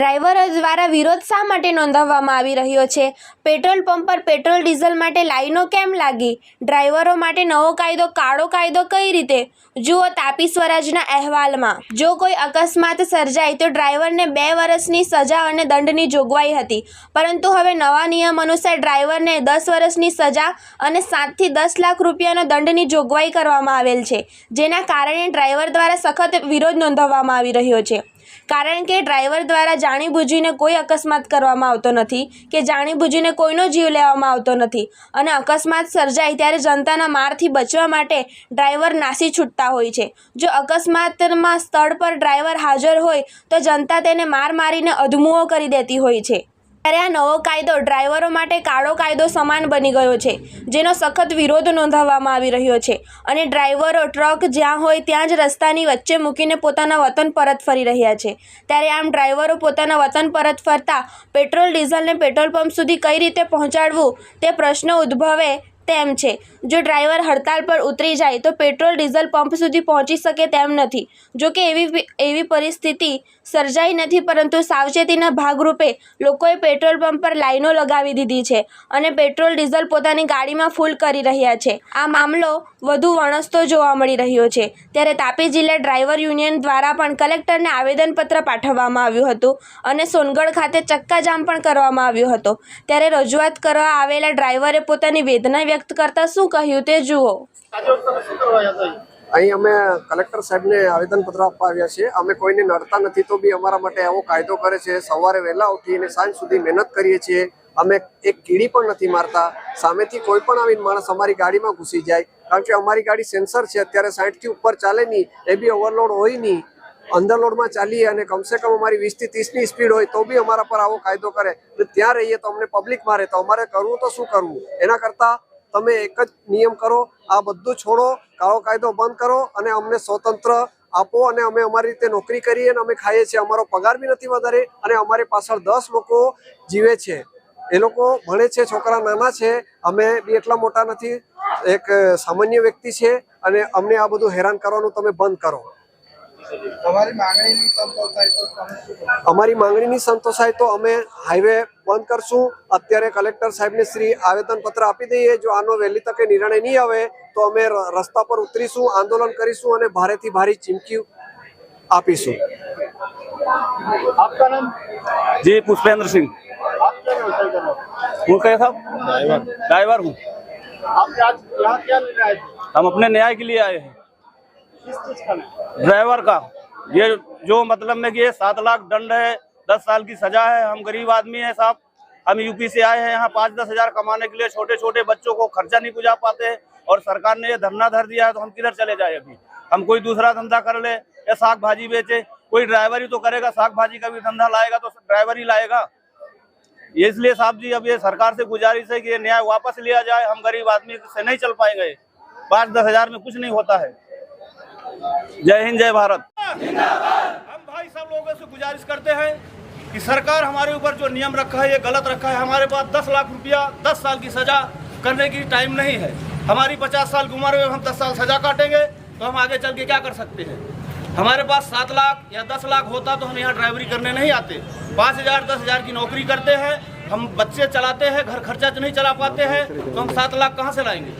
ડ્રાઈવરો દ્વારા વિરોધ શા માટે નોંધાવવામાં આવી રહ્યો છે? પેટ્રોલ પંપ પર પેટ્રોલ, ડીઝલ માટે લાઈનો કેમ લાગી? ડ્રાઈવરો માટે નવો કાયદો, કાળો કાયદો કઈ રીતે? જુઓ તાપી સ્વરાજના અહેવાલમાં. જો કોઈ અકસ્માત સર્જાય તો ડ્રાઈવરને બે વર્ષની સજા અને દંડની જોગવાઈ હતી. પરંતુ હવે નવા નિયમ અનુસાર ડ્રાઈવરને દસ વર્ષની સજા અને સાતથી દસ લાખ રૂપિયાનો દંડની જોગવાઈ કરવામાં આવેલ છે, જેના કારણે ડ્રાઈવર દ્વારા સખત વિરોધ નોંધાવવામાં આવી રહ્યો છે. કારણ કે ડ્રાઈવર દ્વારા જાણીબૂજીને કોઈ અકસ્માત કરવામાં આવતો નથી કે જાણીબૂજીને કોઈનો જીવ લેવામાં આવતો નથી. અને અકસ્માત સર્જાય ત્યારે જનતાના મારથી બચવા માટે ડ્રાઈવર નાસી છૂટતા હોય છે. જો અકસ્માતમાં સ્થળ પર ડ્રાઈવર હાજર હોય તો જનતા તેને માર મારીને અધમુઓ કરી દેતી હોય છે. ત્યારે આ નવો કાયદો ડ્રાઈવરો માટે કાળો કાયદો સમાન બની ગયો છે, જેનો સખત વિરોધ નોંધાવવામાં આવી રહ્યો છે. અને ડ્રાઈવરો ટ્રક જ્યાં હોય ત્યાં જ રસ્તાની વચ્ચે મૂકીને પોતાના વતન પરત ફરી રહ્યા છે. ત્યારે આમ ડ્રાઈવરો પોતાના વતન પરત ફરતા પેટ્રોલ, ડીઝલને પેટ્રોલ પંપ સુધી કઈ રીતે પહોંચાડવું તે પ્રશ્ન ઉદ્ભવે તેમ છે, જો ડ્રાઈવર હડતાલ પર ઉતરી જાય તો પેટ્રોલ, ડીઝલ પંપ સુધી પહોંચી શકે તેમ નથી. જો કે એવી એવી પરિસ્થિતિ સર્જાઈ નથી, પરંતુ સાવચેતીના ભાગરૂપે લોકોએ પેટ્રોલ પંપ પર લાઈનો લગાવી દીધી છે અને પેટ્રોલ, ડીઝલ પોતાની ગાડીમાં ફૂલ કરી રહ્યા છે. આ મામલો વધુ વણસતો જોવા મળી રહ્યો છે. ત્યારે તાપી જિલ્લા ડ્રાઈવર યુનિયન દ્વારા પણ કલેક્ટરને આવેદનપત્ર પાઠવવામાં આવ્યું હતું અને સોનગઢ ખાતે ચક્કાજામ પણ કરવામાં આવ્યો હતો. ત્યારે રજૂઆત કરવા આવેલા ડ્રાઈવરે પોતાની વેદના વ્યક્ત કરતા શું કહ્યું તે જુઓ. અહીં અમે કલેક્ટર સાહેબને આવેદનપત્ર આપવા આવ્યા છીએ. અમે કોઈને નડતા નથી તો બી અમારા માટે આવો કાયદો કરે છે. સવારે વહેલા ઉઠીને સાંજ સુધી મહેનત કરીએ છીએ. અમે એક કીડી પણ નથી મારતા. સામેથી કોઈ પણ આવીને માણસ અમારી ગાડીમાં ઘૂસી જાય. કારણ કે અમારી ગાડી સેન્સર છે. અત્યારે સાઠથી ઉપર ચાલે નહીં. એ બી ઓવરલોડ હોય નહીં. અંડરલોડમાં ચાલીએ અને કમસે કમ અમારી વીસથી ત્રીસની સ્પીડ હોય તો બી અમારા પર આવો કાયદો કરે. ત્યાં રહીએ તો અમને પબ્લિક મારે તો અમારે કરવું તો શું કરવું? એના કરતાં તમે એક જ નિયમ કરો, આ બધું છોડો, કાળો કાયદો બંધ કરો અને અમને સ્વતંત્ર આપો અને અમે અમારી રીતે નોકરી કરીએ અને અમે ખાઈએ છીએ. અમારો પગાર બી નથી વધારે અને અમારી પાછળ દસ લોકો જીવે છે. એ લોકો ભણે છે, છોકરા નાના છે. અમે બી એટલા મોટા નથી. એક સામાન્ય વ્યક્તિ છે અને અમને આ બધું હેરાન કરવાનું તમે બંધ કરો. અમારી માંગણીની સંતોષાય તો અમે હાઈવે બંધ કરશું અત્યારે કલેક્ટર સાહેબને શ્રી આવેદનપત્ર આપી દઈએ જો આનો વહેલી તકે નિર્ણય નહીં આવે તો અમે ર- રસ્તા પર ઉતરીશું આંદોલન કરીશું અને ભારેથી ભારે ચીમકી આપીશું आपका नाम जी पुष्पेंद्र सिंह आप क्या व्यवसाय कर रहे हो वो कैसा ड्राइवर ड्राइवर हूँ आपने आज यहाँ क्या लेने आए थे हम अपने न्याय के लिए आए हैं ड्राइवर का। ये जो मतलब में कि ये सात लाख दंड है, दस साल की सजा है, हम गरीब आदमी हैं साहब। हम यूपी से आए हैं, यहाँ पाँच दस हज़ार कमाने के लिए छोटे छोटे बच्चों को खर्चा नहीं गुजार पाते और सरकार ने ये धरना धर दिया है तो हम किधर चले जाए अभी? हम कोई दूसरा धंधा कर ले या साग भाजी बेचे? कोई ड्राइवर ही तो करेगा साग भाजी का भी धंधा लाएगा तो ड्राइवर ही लाएगा। इसलिए साहब जी, अब ये सरकार से गुजारिश है कि ये न्याय वापस लिया जाए, हम गरीब आदमी से नहीं चल पाएँगे। पाँच दस हज़ार में कुछ नहीं होता है। जय हिंद, जय भारत। हम भाई सब लोगों से गुजारिश करते हैं कि सरकार हमारे ऊपर जो नियम रखा है, ये गलत रखा है, हमारे पास दस लाख रुपया, दस साल की सजा करने की टाइम नहीं है। हमारी पचास साल की उम्र में हम दस साल सजा काटेंगे तो हम आगे चल के क्या कर सकते हैं? हमारे पास सात लाख या दस लाख होता तो हम यहाँ ड्राइवरी करने नहीं आते। पाँच हज़ार, दस हज़ार की नौकरी करते हैं, हम बच्चे चलाते हैं, घर खर्चा नहीं चला पाते हैं तो हम सात लाख कहाँ से लाएँगे?